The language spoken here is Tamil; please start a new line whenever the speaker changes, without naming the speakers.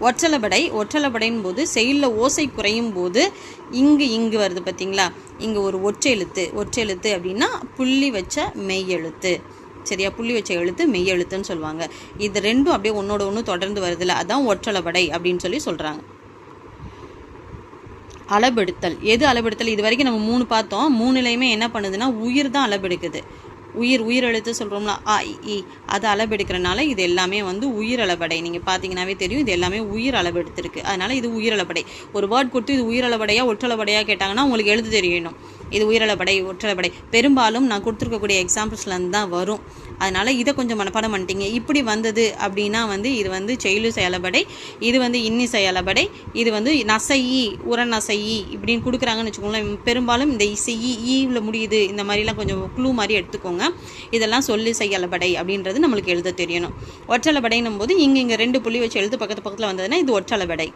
ஒற்றலபடை ஒற்றலபடையின் போது செயலில் ஓசை குறையும் போது இங்கு இங்கு வருது பார்த்தீங்களா இங்கே ஒரு ஒற்றெழுத்து ஒற்றெழுத்து அப்படின்னா புள்ளி வச்ச மெய்யெழுத்து. சரியா? புள்ளி வச்ச எழுத்து மெய் எழுத்துன்னு சொல்லுவாங்க. இது ரெண்டும் அப்படியே ஒன்னோட ஒன்று தொடர்ந்து வருதுல. அதான் ஒற்றலபடை அப்படின்னு சொல்லி சொல்கிறாங்க அளபெடுத்தல். எது அளபெடுத்தல்? இது வரைக்கும் நம்ம மூணு பார்த்தோம். மூணுலையுமே என்ன பண்ணுதுன்னா உயிர் தான் அளபெடுக்குது. உயிர் உயிர் எழுத்து சொல்கிறோம்ல ஆ இ, அதை அளவெடுக்கிறனால இது எல்லாமே வந்து உயிர் அளபடை நீங்கள் பார்த்தீங்கன்னாவே தெரியும் இது எல்லாமே உயிர் அளவெடுத்திருக்கு. அதனால இது உயிர் அளபடை ஒரு வேர்ட் கொடுத்து இது உயிர் அளபடையா ஒற்றளபடையா கேட்டாங்கன்னா உங்களுக்கு எழுத தெரியணும். இது உயிரளபடை ஒற்றளபடை பெரும்பாலும் நான் கொடுத்துருக்கக்கூடிய எக்ஸாம்பிள்ஸ்லேருந்து தான் வரும். அதனால் இதை கொஞ்சம் மனப்பாடம் பண்ணிட்டீங்க. இப்படி வந்தது அப்படின்னா வந்து இது வந்து செயலு செயலபடை இது வந்து இன்னி செயலபடை இது வந்து நசையி உரநசையி இப்படின்னு கொடுக்குறாங்கன்னு வச்சுக்கோங்களேன். பெரும்பாலும் இந்த இசையி ஈவில் முடியுது இந்த மாதிரிலாம் கொஞ்சம் க்ளூ மாதிரி எடுத்துக்கோங்க. இதெல்லாம் சொல்லு செயலபடை அப்படின்றது நம்மளுக்கு எழுத தெரியணும். ஒற்றளபடைன்னும் போது இங்கே இங்கே ரெண்டு புள்ளி வச்சு எழுத்து பக்கத்து பக்கத்தில் வந்ததுன்னா இது ஒற்றளபடை